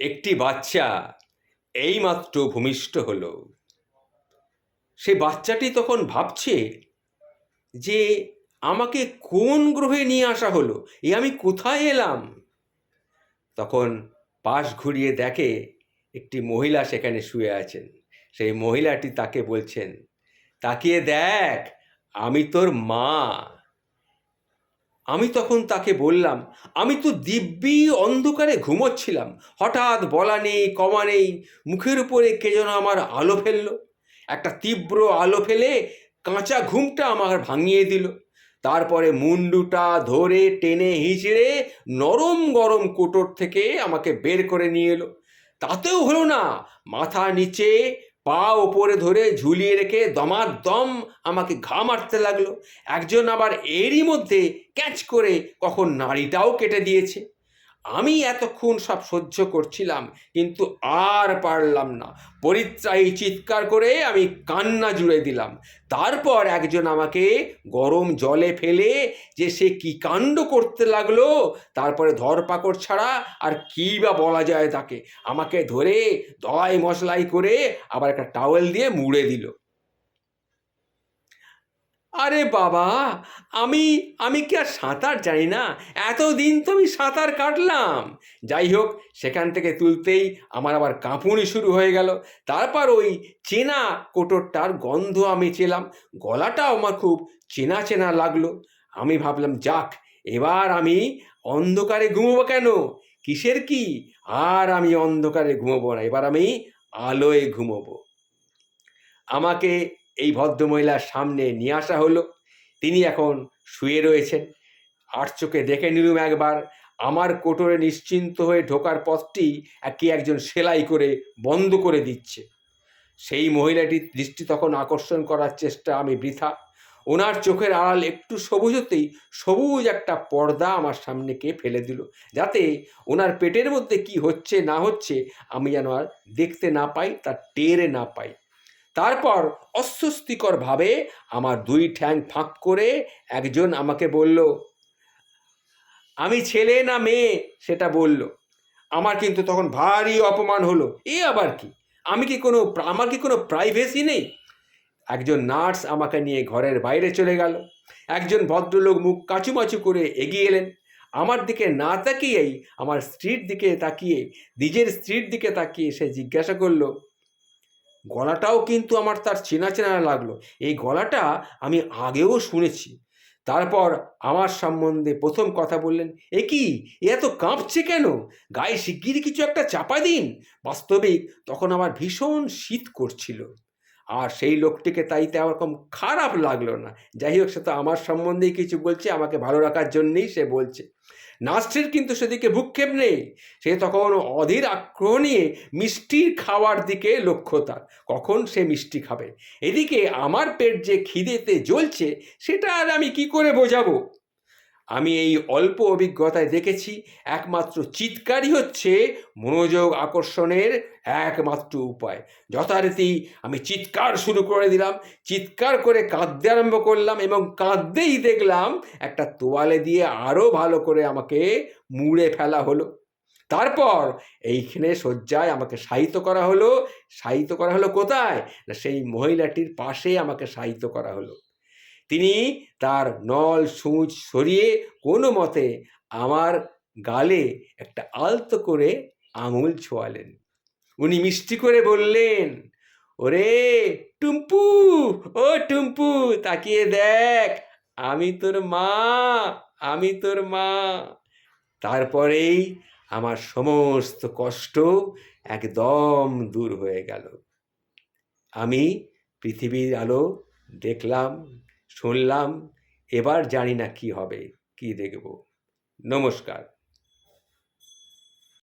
একটি বাচ্চা এইমাত্র ভূমিষ্ঠ হলো। সে বাচ্চাটি তখন ভাবছে যে আমাকে কোন গ্রহে নিয়ে আসা হলো? এ আমি কোথায় এলাম? তখন পাশ ঘুরিয়ে দেখে একটি মহিলা সেখানে শুয়ে আছেন। সেই মহিলাটি তাকে বলছেন, তাকিয়ে দেখ, আমি তোর মা। আমি তখন তাকে বললাম, আমি তো দিব্যি অন্ধকারে ঘুমোচ্ছিলাম। হঠাৎ বলা নেই, কমা নেই। মুখের উপরে কে যেন আমার আলো ফেলল। একটা তীব্র আলো ফেলে কাঁচা ঘুমটা আমার ভাঙিয়ে দিল। তারপরে মুন্ডুটা ধরে টেনে হিঁচড়ে নরম গরম কোটর থেকে আমাকে বের করে নিয়ে এলো। তাতেও হলো না, মাথা নিচে পা ওপরে ধরে ঝুলিয়ে রেখে দমাদম আমাকে ঘা মারতে লাগল। একজন আবার এরই মধ্যে ক্যাচ করে কখন নাড়িটাও কেটে দিয়েছে। আমি এতক্ষণ সব সহ্য করছিলাম, কিন্তু আর পারলাম না। পরিত্রাহী চিৎকার করে আমি কান্না জুড়ে দিলাম। তারপর একজন আমাকে গরম জলে ফেলে যে সে কি কাণ্ড করতে লাগল, তারপরে ধরপাকড় ছাড়া আর কী বা বলা যায় তাকে। আমাকে ধরে দলাই মশলাই করে আবার একটা টাওয়েল দিয়ে মুড়ে দিল। আরে বাবা, আমি আমি কি আর সাঁতার জানি না? এতদিন তো আমি সাঁতার কাটলাম। যাই হোক, সেখান থেকে তুলতেই আমার আবার কাঁপুনি শুরু হয়ে গেল। তারপর ওই চেনা কোটরটার গন্ধ আমি চেলাম। গলাটাও আমার খুব চেনা চেনা লাগল। আমি ভাবলাম, যাক, এবার আমি অন্ধকারে ঘুমোবো কেন? কিসের কি? আর আমি অন্ধকারে ঘুমোবো না, এবার আমি আলোয় ঘুমোবো। আমাকে এই ভদ্রমহিলার সামনে নিয়ে আসা হলো। তিনি এখন শুয়ে রয়েছেন। আর চোখে দেখে নিলুম একবার। আমার কোটরে নিশ্চিন্ত হয়ে ঢোকার পথটি কি একজন সেলাই করে বন্ধ করে দিচ্ছে। সেই মহিলাটির দৃষ্টি তখন আকর্ষণ করার চেষ্টা আমি বৃথা। ওনার চোখের আড়াল একটু সবুজ হতেই সবুজ একটা পর্দা আমার সামনে কে ফেলে দিল। যাতে ওনার পেটের মধ্যে কি হচ্ছে না হচ্ছে আমি যেন আর দেখতে না পাই তা টেরে না পাই। তারপর অস্বস্তিকরভাবে আমার দুই ঠ্যাং ফাঁক করে একজন আমাকে বলল, আমি ছেলে না মেয়ে? সেটা বলল। আমার কিন্তু তখন ভারী অপমান হলো। এ আবার কি? আমি কি কোনো আমার কি কোনো প্রাইভেসি নেই? একজন নার্স আমাকে নিয়ে ঘরের বাইরে চলে গেল। একজন ভদ্রলোক মুখ কাচুমাচু করে এগিয়ে এলেন। আমার দিকে না তাকিয়েই, আমার স্ত্রীর দিকে তাকিয়ে, নিজের স্ত্রীর দিকে তাকিয়ে সে জিজ্ঞাসা করল গলাটাও কিন্তু আমার তার চেনা চেনা লাগল। এই গলাটা আমি আগেও শুনেছি। তারপর আমার সম্বন্ধে প্রথম কথা বললেন, এ কি? এ এত কাঁপছে কেন? গায়ে শিগগিরই কিছু একটা চাপা দিন। বাস্তবিক তখন আমার ভীষণ শীত করছিল। আর সেই লোকটিকে তাই তেরকম খারাপ লাগল না। যাই হোক, সে তো আমার সম্বন্ধেই কিছু বলছে, আমাকে ভালো রাখার জন্যেই সে বলছে। নার্সের কিন্তু সেদিকে ভূক্ষেপ নেই। সে তখন অধীর আগ্রহ নিয়ে মিষ্টির খাওয়ার দিকে লক্ষ্য তার। কখন সে মিষ্টি খাবে? এদিকে আমার পেট যে খিদেতে জ্বলছে, সেটা আর আমি কি করে বোঝাবো? আমি এই অল্প অভিজ্ঞতায় দেখেছি, একমাত্র চিৎকারই হচ্ছে মনোযোগ আকর্ষণের একমাত্র উপায়। যথারীতি আমি চিৎকার শুরু করে দিলাম, চিৎকার করে কাঁদতে আরম্ভ করলাম এবং কাঁদতেই দেখলাম একটা তোয়ালে দিয়ে আরও ভালো করে আমাকে মুড়ে ফেলা হলো। তারপর এইখানে শয্যায় আমাকে শায়িত করা হলো। শায়িত করা হলো কোথায়? সেই মহিলাটির পাশে আমাকে শায়িত করা হলো। তিনি তার নল সূচ সরিয়ে কোনো মতে আমার গালে একটা আলতো করে আঙুল ছোঁয়ালেন। উনি মিষ্টি করে বললেন, ওরে টুম্পু, ও টুম্পু, তাকিয়ে দেখ, আমি তোর মা, আমি তোর মা। তারপরেই আমার সমস্ত কষ্ট একদম দূর হয়ে গেল। আমি পৃথিবীর আলো দেখলাম। শুনলাম এবার জানি না কি হবে কি দেখব। নমস্কার।